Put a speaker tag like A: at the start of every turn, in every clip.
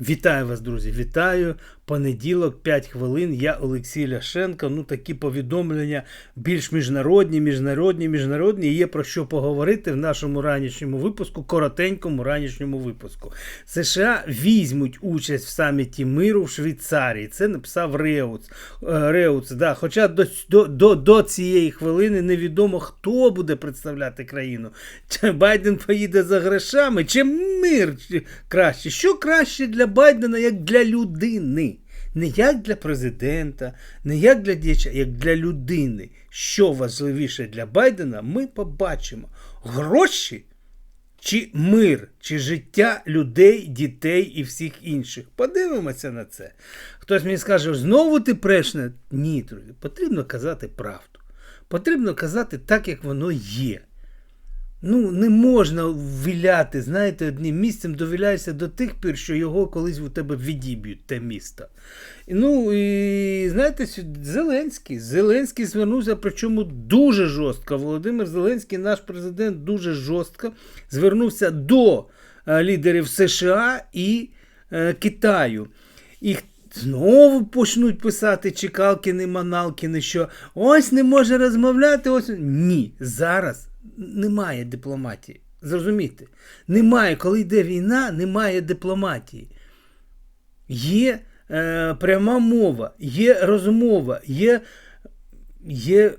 A: Вітаю вас, друзі! Вітаю! Понеділок, 5 хвилин. Я Олексій Ляшенко. Ну, такі повідомлення більш міжнародні, міжнародні, міжнародні. Є про що поговорити в нашому ранішньому випуску, коротенькому ранішньому випуску. США візьмуть участь в саміті миру в Швейцарії. Це написав Реуц. Е, Реуц да. Хоча до, до, до цієї хвилини невідомо, хто буде представляти країну. Чи Байден поїде за грошами, чи мир краще. Що краще для Байдена, як для людини? Не як для президента, не як для діяча, як для людини. Що важливіше для Байдена, ми побачимо. Гроші чи мир, чи життя людей, дітей і всіх інших. Подивимося на це. Хтось мені скаже, знову ти прешне? Ні, друзі, потрібно казати правду. Потрібно казати так, як воно є. Ну, не можна виляти, знаєте, одним місцем довіляєшся до тих пір, що його колись у тебе відіб'ють, те місто. Ну і знаєте, Зеленський. Зеленський звернувся, причому дуже жорстко. Володимир Зеленський, наш президент, дуже жорстко звернувся до е, лідерів США і е, Китаю. І Знову почнуть писати Чекалкіни, Маналкіни, що ось не може розмовляти. ось... Ні, зараз немає дипломатії. Зрозумійте, немає, коли йде війна, немає дипломатії. Є е, пряма мова, є розмова, є є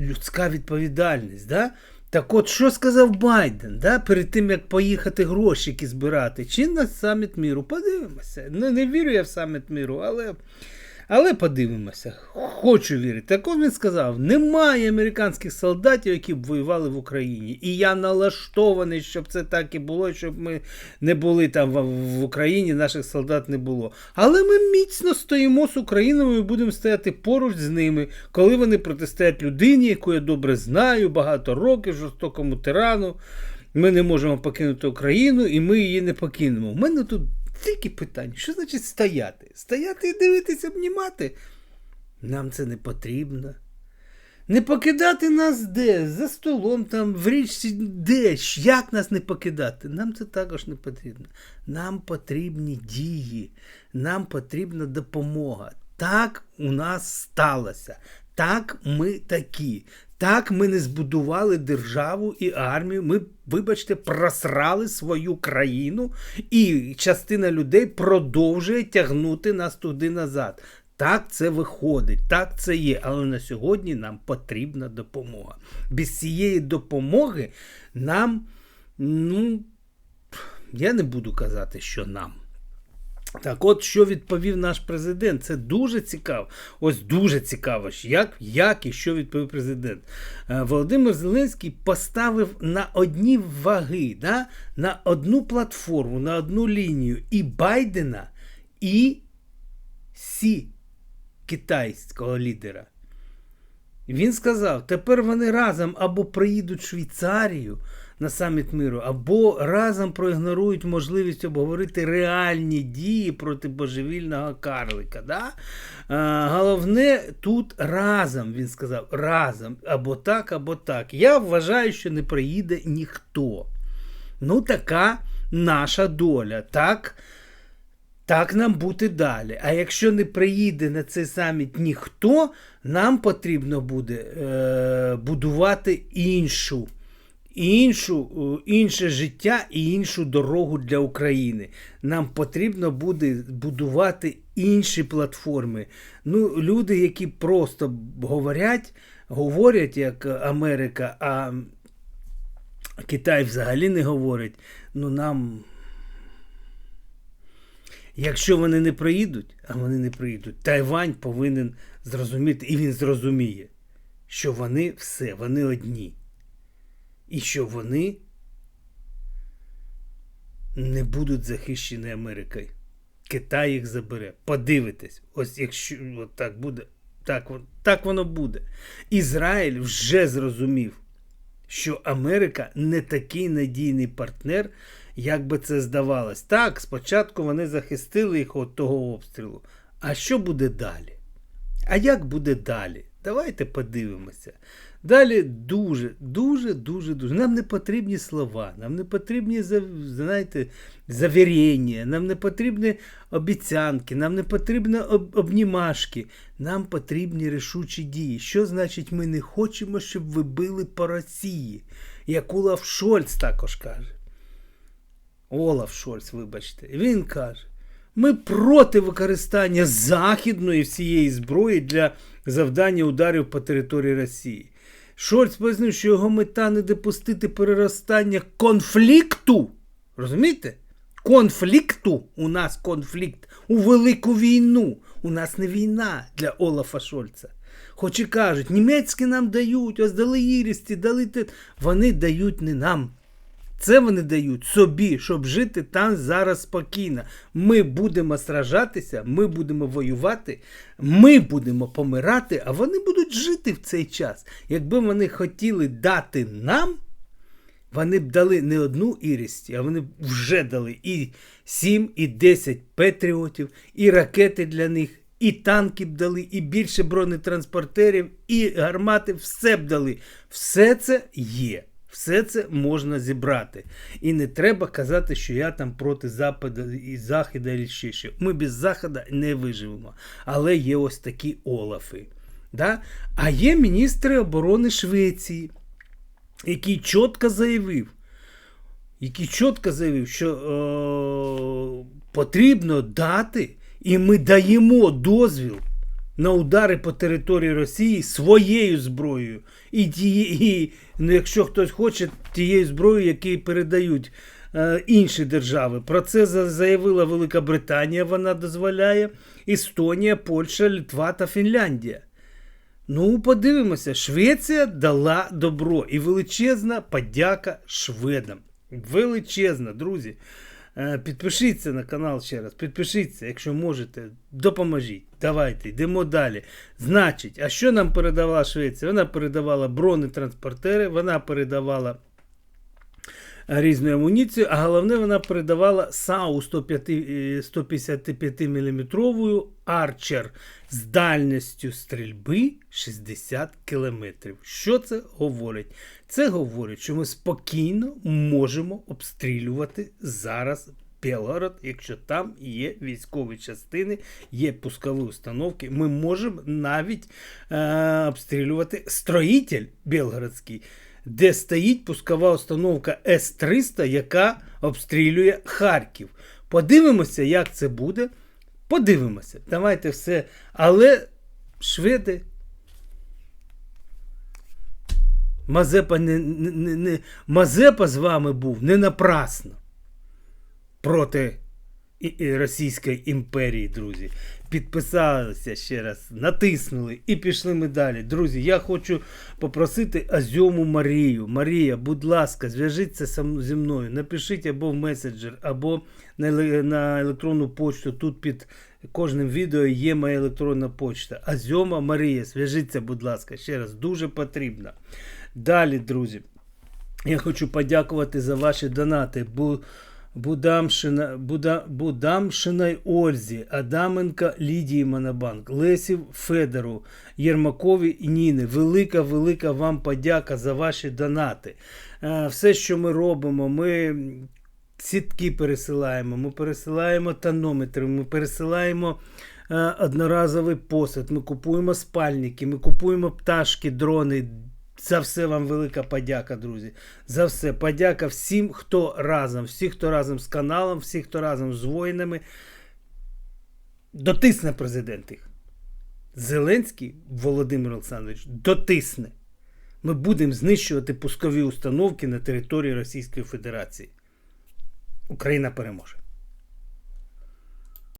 A: людська відповідальність. Да? Так от, що сказав Байден да, перед тим, як поїхати грошики збирати? Чи на саміт міру? Подивимося. Не, не вірю я в саміт міру, але. Але подивимося, хочу вірити. Так він сказав: немає американських солдатів, які б воювали в Україні. І я налаштований, щоб це так і було, щоб ми не були там в Україні, наших солдат не було. Але ми міцно стоїмо з Україною і будемо стояти поруч з ними, коли вони протистоять людині, яку я добре знаю, багато років, жорстокому тирану. Ми не можемо покинути Україну і ми її не покинемо. У мене тут тільки питання, що значить стояти? Стояти і дивитися, обнімати? Нам це не потрібно. Не покидати нас де? За столом, там, в річці, де? Як нас не покидати? Нам це також не потрібно. Нам потрібні дії, нам потрібна допомога. Так у нас сталося. Так ми такі. Так ми не збудували державу і армію. Ми, вибачте, просрали свою країну, і частина людей продовжує тягнути нас туди назад. Так це виходить, так це є. Але на сьогодні нам потрібна допомога. Без цієї допомоги нам, ну, я не буду казати, що нам. Так, от що відповів наш президент, це дуже цікаво. Ось дуже цікаво, як як і що відповів президент. Е, Володимир Зеленський поставив на одні ваги, да, на одну платформу, на одну лінію і Байдена, і Сі китайського лідера. Він сказав: тепер вони разом або приїдуть в Швейцарію на саміт миру, або разом проігнорують можливість обговорити реальні дії проти божевільного карлика. Да? А, Головне тут разом, він сказав, разом, або так, або так. Я вважаю, що не приїде ніхто. Ну, така наша доля. Так. Так нам бути далі. А якщо не приїде на цей саміт ніхто, нам потрібно буде е, будувати іншу іншу, е, інше життя і іншу дорогу для України. Нам потрібно буде будувати інші платформи. Ну, Люди, які просто говорять, говорять як Америка, а Китай взагалі не говорить. Ну нам. Якщо вони не приїдуть, а вони не приїдуть, Тайвань повинен зрозуміти, і він зрозуміє, що вони все, вони одні і що вони не будуть захищені Америкою. Китай їх забере. Подивитесь, ось якщо от так буде, так, так воно буде. Ізраїль вже зрозумів, що Америка не такий надійний партнер, як би це здавалось. Так, спочатку вони захистили їх від того обстрілу. А що буде далі? А як буде далі? Давайте подивимося. Далі дуже, дуже, дуже, дуже. Нам не потрібні слова, нам не потрібні знаєте, завірення, нам не потрібні обіцянки, нам не потрібні об- обнімашки. Нам потрібні рішучі дії. Що значить, ми не хочемо, щоб ви били по Росії? Як Олаф Шольц також каже. Олаф Шольц, вибачте, він каже: ми проти використання західної всієї зброї для завдання ударів по території Росії. Шольц пояснив, що його мета не допустити переростання конфлікту. Розумієте? Конфлікту. У нас конфлікт у велику війну. У нас не війна для Олафа Шольца. Хоч і кажуть, німецькі нам дають, ось дали ірісті, дали те. Вони дають не нам. Це вони дають собі, щоб жити там зараз спокійно. Ми будемо сражатися, ми будемо воювати, ми будемо помирати, а вони будуть жити в цей час. Якби вони хотіли дати нам, вони б дали не одну ірісті, а вони б вже дали і 7, і 10 патріотів, і ракети для них, і танки б дали, і більше бронетранспортерів, і гармати, все б дали. Все це є. Все це можна зібрати. І не треба казати, що я там проти Западу і Заходу і ще що. Ми без Заходу не виживемо. Але є ось такі Олафи. Да? А є міністри оборони Швеції, який чітко заявив, який чітко заявив, що е, потрібно дати, і ми даємо дозвіл на удари по території Росії своєю зброєю. І, ті, і ну, якщо хтось хоче, тією зброєю, які передають е, інші держави. Про це заявила Велика Британія, вона дозволяє, Естонія, Польща, Литва та Фінляндія. Ну, подивимося, Швеція дала добро і величезна подяка шведам. Величезна, друзі. Е, Підпишіться на канал ще раз, підпишіться, якщо можете, допоможіть. Давайте, йдемо далі. Значить, а що нам передавала Швеція? Вона передавала бронетранспортери, вона передавала різну амуніцію, а головне, вона передавала САУ 105, 155 мм Арчер з дальністю стрільби 60 км. Що це говорить? Це говорить, що ми спокійно можемо обстрілювати зараз Белгород, якщо там є військові частини, є пускові установки. Ми можемо навіть е, обстрілювати строїтель Белгородський, де стоїть пускова установка С-300, яка обстрілює Харків. Подивимося, як це буде. Подивимося. Давайте все. Але шведи. Мазепа не, не, не, Мазепа з вами був не напрасно проти Російської імперії, друзі. Підписалися ще раз, натиснули і пішли ми далі. Друзі, я хочу попросити Азьому Марію. Марія, будь ласка, зв'яжіться зі мною. Напишіть або в меседжер, або на, електронну почту. Тут під кожним відео є моя електронна почта. Азьома Марія, зв'яжіться, будь ласка, ще раз, дуже потрібно. Далі, друзі. Я хочу подякувати за ваші донати. Бу, Будамшина, Буда, Будамшиной Ользі, Адаменка Лідії Монобанк, Лесів Федору, Єрмакові і Ніни. Велика, велика вам подяка за ваші донати. Е, Все, що ми робимо, ми сітки пересилаємо, ми пересилаємо тонометри, ми пересилаємо е, одноразовий посуд, ми купуємо спальники, ми купуємо пташки, дрони. За все вам велика подяка, друзі. За все. Подяка всім, хто разом, всі, хто разом з каналом, всі, хто разом з воїнами. Дотисне президент їх. Зеленський Володимир Олександрович дотисне. Ми будемо знищувати пускові установки на території Російської Федерації. Україна переможе.